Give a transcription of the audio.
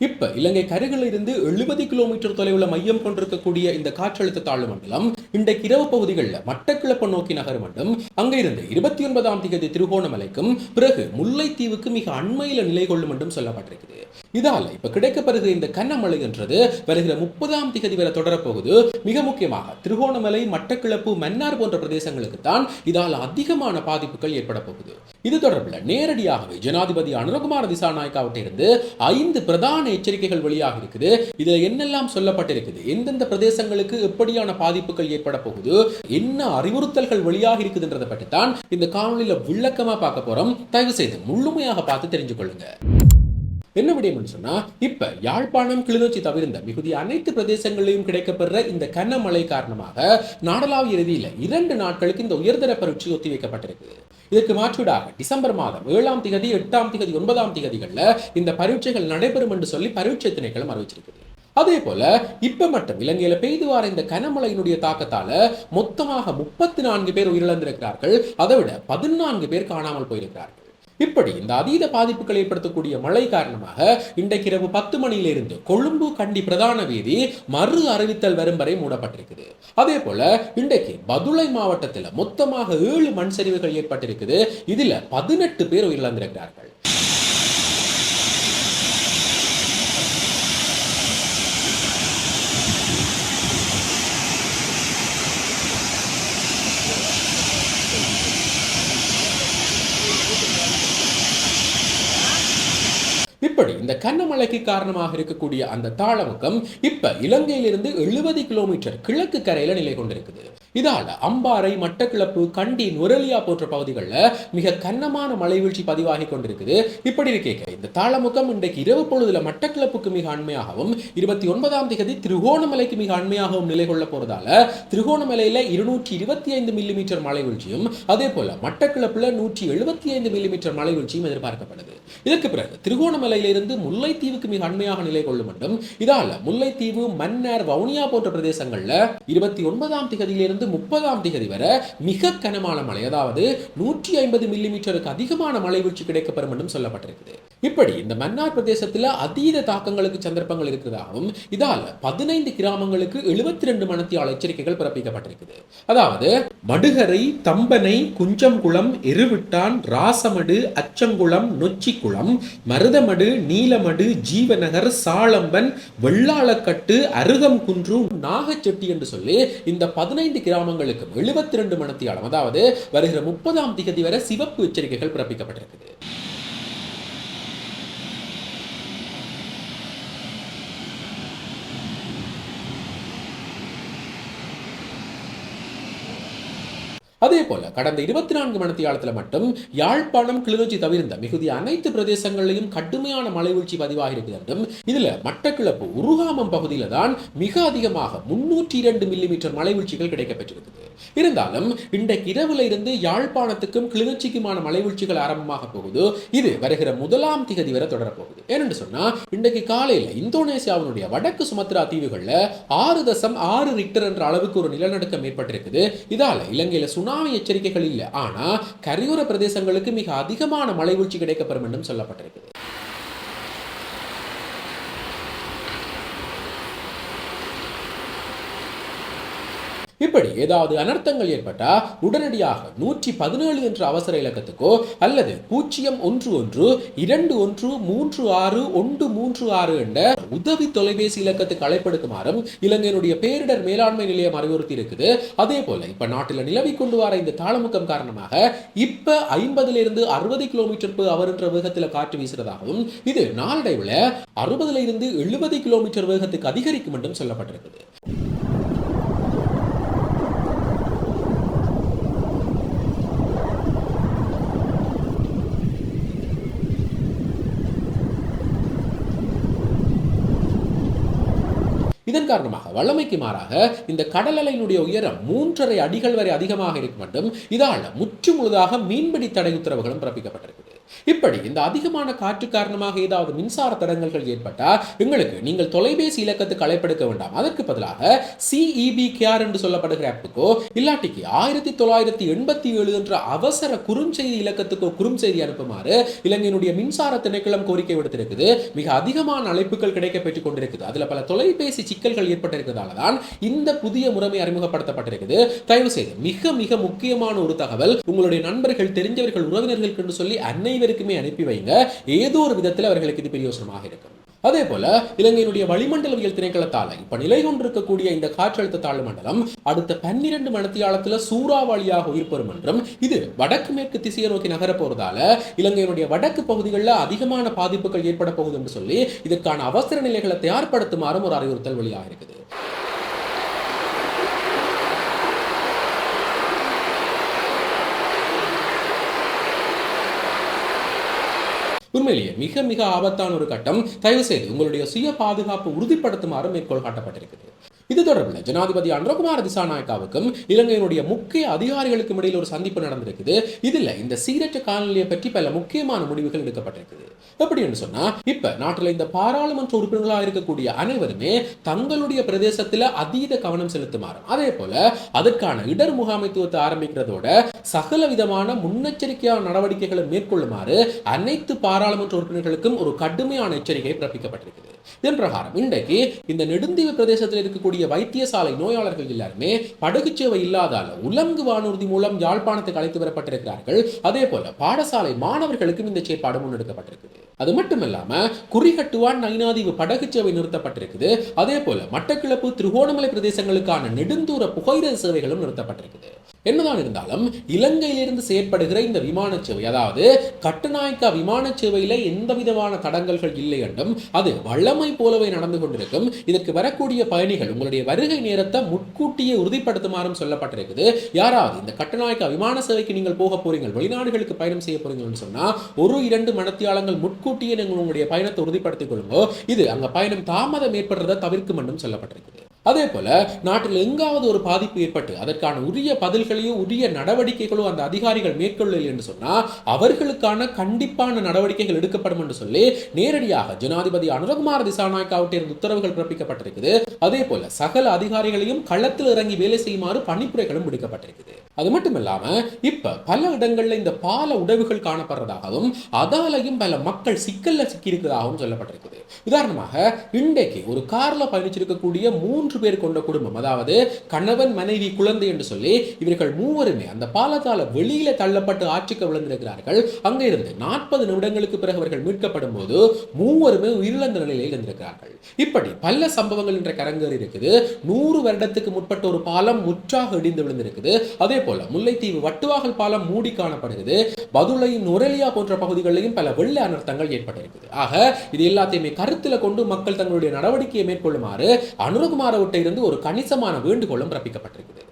இப்ப இலங்கை கரைகளிலிருந்து எழுபது கிலோமீட்டர் தொலைவில் மையம் கொண்டிருக்கக்கூடிய இந்த காற்றழுத்த தாழ்வு மண்டலம் இன்றைக்கு இரவு பகுதிகளில் மட்டக்கிழப்பு நோக்கி நகரும் என்றும் அங்கிருந்து இருபத்தி ஒன்பதாம் தேதி திருகோணமலைக்கும் பிறகு முல்லைத்தீவுக்கு மிக அண்மையில் நிலை கொள்ளும் என்றும் சொல்லப்பட்டிருக்குது இதால் இப்ப கிடைக்கப்படுகிற இந்த கன்னமழை என்றது வருகிற முப்பதாம் திகதி வரை தொடரப்போகுது. மிக முக்கியமாக திருகோணமலை மட்டக்கிழப்பு மன்னார் போன்ற பிரதேசங்களுக்கு தான் இதால் அதிகமான பாதிப்புகள் ஏற்பட போகுது. இது தொடர்பில் நேரடியாகவே ஜனாதிபதி அனுரகுமார் திசாநாயக்காவிட்ட இருந்து ஐந்து பிரதான எச்சரிக்கைகள் வெளியாக இருக்குது. இதுல என்னெல்லாம் சொல்லப்பட்டிருக்குது? எந்தெந்த பிரதேசங்களுக்கு எப்படியான பாதிப்புகள் ஏற்பட போகுது என்ன அறிவுறுத்தல்கள் வெளியாக இருக்குதுன்றதை பற்றி தான் இந்த காணொலியில் விளக்கமா பார்க்க போறோம். தயவு செய்து முழுமையாக பார்த்து தெரிஞ்சு கொள்ளுங்க. என்ன விடயம்னு சொன்னா இப்ப யாழ்ப்பாணம் கிளிநொச்சி தவிர்ந்த மிகுதி அனைத்து பிரதேசங்களிலும் கிடைக்கப்பெற இந்த கனமழை காரணமாக நாடளாவிய ரீதியில இரண்டு நாட்களுக்கு இந்த உயர்தர பரீட்சை ஒத்திவைக்கப்பட்டிருக்கு இதற்கு மாற்றீடாக டிசம்பர் மாதம் ஏழாம் திகதி எட்டாம் திகதி ஒன்பதாம் திகதிகள்ல இந்த பரீட்சைகள் நடைபெறும் என்று சொல்லி பரீட்சை திணைக்களம் அறிவிச்சிருக்கு. அதே போல இப்ப மட்டும் இலங்கையில பெய்து வர இந்த கனமழையினுடைய தாக்கத்தால மொத்தமாக முப்பத்தி நான்கு பேர் உயிரிழந்திருக்கிறார்கள். அதை விட பதினான்கு பேர் காணாமல் போயிருக்கிறார்கள். இப்படி இந்த அதீத பாதிப்புகளை ஏற்படுத்தக்கூடிய மழை காரணமாக இன்றைக்கு இரவு பத்து மணியிலிருந்து கொழும்பு கண்டி பிரதான வீதி மறு அறிவித்தல் வரும் வரை மூடப்பட்டிருக்குது. அதே போல இன்றைக்கு பதுளை மாவட்டத்தில் மொத்தமாக ஏழு மண் சரிவுகள் ஏற்பட்டிருக்குது. இதுல பதினெட்டு பேர் உயிரிழந்திருக்கிறார்கள் இப்படி இந்த கன்னமழைக்கு காரணமாக இருக்கக்கூடிய அந்த தாளமுக்கம் இப்ப இலங்கையிலிருந்து எழுபது கிலோமீட்டர் கிழக்கு கரையில நிலை கொண்டிருக்குது. இதால் அம்பாறை மட்டக்கிளப்பு கண்டி நுரலியா போன்ற பகுதிகளில் மிக கன்னமான மலைவீழ்ச்சி பதிவாகி கொண்டிருக்குது. இப்படி இருக்கேக்க இந்த தாளமுகம் இன்றைக்கு இரவு பொழுதுல மட்டக்கிளப்புக்கு மிக அண்மையாகவும் இருபத்தி ஒன்பதாம் தேதி திருகோணமலைக்கு மிக அண்மையாகவும் நிலை கொள்ள போறதால திருகோணமலையில இருநூற்றி இருபத்தி ஐந்து மில்லிமீட்டர் மழை வீழ்ச்சியும் அதே போல மட்டக்கிளப்புல நூற்றி எழுபத்தி ஐந்து மில்லிமீட்டர் மழை வீழ்ச்சியும் எதிர்பார்க்கப்படுது. இதற்கு பிறகு திருகோணமலையிலிருந்து முல்லைத்தீவுக்கு மிக அண்மையாக நிலை கொள்ளும் என்றும் இதால முல்லைத்தீவு மன்னர் வவுனியா போன்ற பிரதேசங்கள்ல இருபத்தி ஒன்பதாம் திகதியிலிருந்து முப்பதாம் திகதி வரை மிக கனமான மழை. அதாவது நூற்றி ஐம்பது மில்லிமீட்டருக்கு அதிகமான மழை வீழ்ச்சி கிடைக்கப்பெறும் என்றும் சொல்லப்பட்டிருக்குது. இப்படி இந்த மன்னார் பிரதேசத்தில் அதீத தாக்கங்களுக்கு சந்தர்ப்பங்கள் இருக்கிறதாகவும் இதால பதினைந்து கிராமங்களுக்கு எழுபத்தி ரெண்டு மனத்தியால் எச்சரிக்கைகள் பிறப்பிக்கப்பட்டிருக்குது. அதாவது மடுகரை தம்பனை குஞ்சங்குளம் எருவிட்டான் ராசமடு அச்சங்குளம் நொச்சிக்குளம் மருதமடு நீலமடு ஜீவநகர் சாளம்பன் வெள்ளாளக்கட்டு அருகம்குன்று நாகச்செட்டி என்று சொல்லி இந்த பதினைந்து கிராமங்களுக்கும் எழுபத்தி ரெண்டு மணத்தியாலம் அதாவது வருகிற முப்பதாம் திகதி வரை சிவப்பு எச்சரிக்கைகள் பிறப்பிக்கப்பட்டிருக்குது. அதே போல கடந்த இருபத்தி நான்கு மணி காலத்தில் மட்டும் யாழ்ப்பாணம் கிளிநொச்சி தவிர்ந்த மிகுதி அனைத்து பிரதேசங்களிலும் கடுமையான மழை வீழ்ச்சி பதிவாகி இருக்குது என்றும் இதுல மட்டக்கிளப்பு உருகாமம் பகுதியில தான் மிக அதிகமாக முன்னூற்றி இரண்டு மில்லிமீட்டர் மழை வீழ்ச்சிகள் கிடைக்கப்பெற்றிருக்குது. இருந்தாலும் இன்றைக்கு இரவுல இருந்து யாழ்ப்பாணத்துக்கும் கிளிநொச்சிக்குமான மழை வீழ்ச்சிகள் ஆரம்பமாக போகுது. இது வருகிற முதலாம் திகதி வரை தொடரப்போகுது. ஏனென்று சொன்னா இன்றைக்கு காலையில இந்தோனேசியாவினுடைய வடக்கு சுமத்ரா தீவுகள்ல ஆறு தசம் ஆறு ரிக்டர் என்ற அளவுக்கு ஒரு நிலநடுக்கம் ஏற்பட்டிருக்குது. இதால இலங்கையில சுனாமி எச்சரிக்கைகள் இல்லை. ஆனா கரையோர பிரதேசங்களுக்கு மிக அதிகமான மழை வீழ்ச்சி கிடைக்கப்பெறும் என்றும் சொல்லப்பட்டிருக்குது. இப்படி ஏதாவது அனர்த்தங்கள் ஏற்பட்டா உடனடியாக நூற்றி பதினேழு என்ற அவசர இலக்கத்துக்கோ அல்லது பூஜ்ஜியம் ஒன்று ஒன்று இரண்டு ஒன்று மூன்று ஆறு ஒன்று மூன்று ஆறு என்ற உதவி தொலைபேசி இலக்கத்துக்கு அழைப்படுக்குமாறும் இலங்கையினுடைய பேரிடர் மேலாண்மை நிலையம் அறிவுறுத்தி இருக்குது அதே போல இப்ப நாட்டில் நிலவி கொண்டு வர இந்த தாளமுக்கம் காரணமாக இப்ப ஐம்பதுல இருந்து அறுபது கிலோமீட்டர் per அவர் என்ற வேகத்தில் காற்று வீசுறதாகவும் இது நாளடைவில் அறுபதுல இருந்து எழுபது கிலோமீட்டர் வேகத்துக்கு அதிகரிக்கும் என்றும் சொல்லப்பட்டிருக்குது. இதன் காரணமாக வல்லமைக்கு மாறாக இந்த கடல் அலையினுடைய உயரம் மூன்றரை அடிகள் வரை அதிகமாக இருக்கும் மட்டும் இதால் முற்று முழுதாக மீன்பிடி தடை உத்தரவுகளும் பிறப்பிக்கப்பட்டிருக்கிறது. இப்படி இந்த அதிகமான காற்று காரணமாக ஏதாவது மின்சார தடங்கல்கள் ஏற்பட்டால் எங்களுக்கு நீங்கள் தொலைபேசி இலக்கத்துக்கு அழைப்படுக்க வேண்டாம். அதற்கு பதிலாக சிஇபி கேர் என்று சொல்லப்படுகிற ஆப்புக்கோ இல்லாட்டிக்கு ஆயிரத்தி தொள்ளாயிரத்தி எண்பத்தி ஏழு என்ற அவசர குறுஞ்செய்தி இலக்கத்துக்கோ குறுஞ்செய்தி அனுப்புமாறு இலங்கையினுடைய மின்சார திணைக்களம் கோரிக்கை விடுத்திருக்குது. மிக அதிகமான அழைப்புகள் கிடைக்க பெற்றுக் கொண்டிருக்குது. அதுல பல தொலைபேசி சிக்கல்கள் ஏற்பட்டிருக்கிறதால தான் இந்த புதிய முறைமை அறிமுகப்படுத்தப்பட்டிருக்குது. தயவு செய்து மிக மிக முக்கியமான ஒரு தகவல் உங்களுடைய நண்பர்கள் தெரிஞ்சவர்கள் உறவினர்களுக்கு சொல்லி அன்னை அனைவருக்குமே அனுப்பி வைங்க. ஏதோ ஒரு விதத்தில் அவர்களுக்கு இது பிரயோசனமாக இருக்கும். அதே போல இலங்கையினுடைய வளிமண்டலவியல் திணைக்களத்தால இப்ப நிலை கொண்டிருக்கக்கூடிய இந்த காற்றழுத்த தாழ்வு மண்டலம் அடுத்த பன்னிரண்டு மணத்தியாலத்துல சூறாவளியாக உயிர்ப்பெறும் என்றும் இது வடக்கு மேற்கு திசையை நோக்கி நகர போறதால இலங்கையினுடைய வடக்கு பகுதிகளில் அதிகமான பாதிப்புகள் ஏற்பட போகுது என்று சொல்லி இதற்கான அவசர நிலைகளை தயார்படுத்துமாறும் ஒரு அறிவுறுத்தல் வெளியாக இருக்குது உண்மையிலேயே மிக மிக ஆபத்தான ஒரு கட்டம். தயவு செய்து உங்களுடைய சுய பாதுகாப்பு உறுதிப்படுத்துமாறு மேற்கோள் காட்டப்பட்டிருக்கிறது. இது தொடர்பில் ஜனாதிபதி அன்றகுமார் திசாநாயக்காவுக்கும் இலங்கையினுடைய முக்கிய அதிகாரிகளுக்கும் இடையில் ஒரு சந்திப்பு நடந்திருக்குது. இதில் இந்த சீரற்ற காலநிலையை பற்றி பல முக்கியமான முடிவுகள் எடுக்கப்பட்டிருக்குது. எப்படின்னு சொன்னா இப்ப நாட்டில் இந்த பாராளுமன்ற உறுப்பினர்களாக இருக்கக்கூடிய அனைவருமே தங்களுடைய பிரதேசத்தில் அதீத கவனம் செலுத்துமாறும் அதே போல அதற்கான இடர் முகாமைத்துவத்தை ஆரம்பிக்கிறதோட சகல விதமான முன்னெச்சரிக்கையான நடவடிக்கைகளை மேற்கொள்ளுமாறு அனைத்து பாரா நாடாளுமன்ற உறுப்பினர்களுக்கும் ஒரு கடுமையான எச்சரிக்கை பிறப்பிக்கப்பட்டிருக்கிறது. இதன் பிரகாரம் இன்றைக்கு இந்த நெடுந்தீவு பிரதேசத்தில் இருக்கக்கூடிய வைத்தியசாலை நோயாளர்கள் எல்லாருமே படகு சேவை இல்லாதால உலங்கு வானூர்தி மூலம் யாழ்ப்பாணத்துக்கு அழைத்து வரப்பட்டிருக்கிறார்கள். அதே போல பாடசாலை மாணவர்களுக்கும் இந்த செயற்பாடு முன்னெடுக்கப்பட்டிருக்குது அது மட்டுமல்லாம குறிகட்டுவான் நைனாதீவு படகு சேவை நிறுத்தப்பட்டிருக்குது. அதே போல மட்டக்கிழப்பு திருகோணமலை பிரதேசங்களுக்கான நெடுந்தூர புகையிரத சேவைகளும் நிறுத்தப்பட்டிருக்குது. என்னதான் இருந்தாலும் இலங்கையிலிருந்து செயற்படுகிற இந்த விமான சேவை அதாவது கட்டுநாயக்கா விமான சேவையில எந்த விதமான தடங்கல்கள் இல்லை என்றும் அது வல்லமை போலவே நடந்து கொண்டிருக்கும். இதற்கு வரக்கூடிய பயணிகள் உங்களுடைய வருகை நேரத்தை முன்கூட்டியே உறுதிப்படுத்துமாறும் சொல்லப்பட்டிருக்குது. யாராவது இந்த கட்டுநாயக்கா விமான சேவைக்கு நீங்கள் போக போறீங்க வெளிநாடுகளுக்கு பயணம் செய்ய போறீங்கன்னு சொன்னா ஒரு இரண்டு மணத்தியாலங்கள் முன்கூட்டியே நீங்கள் உங்களுடைய பயணத்தை உறுதிப்படுத்திக் கொள்ளுங்க. இது அங்க பயணம் தாமதம் ஏற்படுறதை தவிர்க்கும் என்றும் சொல்லப்பட்டிருக்குது. அதே போல நாட்டில் எங்காவது ஒரு பாதிப்பு ஏற்பட்டு அதற்கான உரிய பதில்களையும் உரிய நடவடிக்கைகளோ அந்த அதிகாரிகள் மேற்கொள்ளவில்லை என்று சொன்னால் அவர்களுக்கான கண்டிப்பான நடவடிக்கைகள் எடுக்கப்படும் என்று சொல்லி நேரடியாக ஜனாதிபதி அனுரகுமார திசாநாயக்காவிட்டிருந்து உத்தரவுகள் பிறப்பிக்கப்பட்டிருக்குது. அதே போல சகல அதிகாரிகளையும் களத்தில் இறங்கி வேலை செய்யுமாறு பணிப்புரைகளும் விடுக்கப்பட்டிருக்குது. அது மட்டும் இல்லாம இப்ப பல இடங்கள்ல இந்த பால உடவுகள் காணப்படுறதாகவும் அதாலையும் பல மக்கள் சிக்கல்ல சிக்கியிருக்கிறதாகவும் சொல்லப்பட்டிருக்குது. உதாரணமாக இன்றைக்கு ஒரு கார்ல பயணிச்சிருக்கக்கூடிய மூன்று மூன்று பேர் கொண்ட குடும்பம். அதாவது கணவன் மனைவி குழந்தை என்று சொல்லி இவர்கள் மூவருமே அந்த பாலத்தால வெளியில தள்ளப்பட்டு ஆட்சிக்கு விழுந்திருக்கிறார்கள். அங்கே இருந்து நாற்பது நிமிடங்களுக்கு பிறகு அவர்கள் மீட்கப்படும் போது மூவருமே உயிரிழந்த நிலையில் இருந்திருக்கிறார்கள் இப்படி பல சம்பவங்கள் என்ற அரங்கேறி இருக்குது. நூறு வருடத்துக்கு முற்பட்ட ஒரு பாலம் முற்றாக இடிந்து விழுந்திருக்குது. அதே போல முல்லைத்தீவு வட்டுவாகல் பாலம் மூடி காணப்படுகிறது. பதுளை நுரலியா போன்ற பகுதிகளிலும் பல வெள்ள அனர்த்தங்கள் ஏற்பட்டிருக்குது. ஆக இது எல்லாத்தையுமே கருத்தில் கொண்டு மக்கள் தங்களுடைய நடவடிக்கையை மேற்கொள்ளுமாறு அனுரகுமார விட்ட இருந்து ஒரு கணிசமான வேண்டுகோளும் பிறப்பிக்கப்பட்டிருக்குது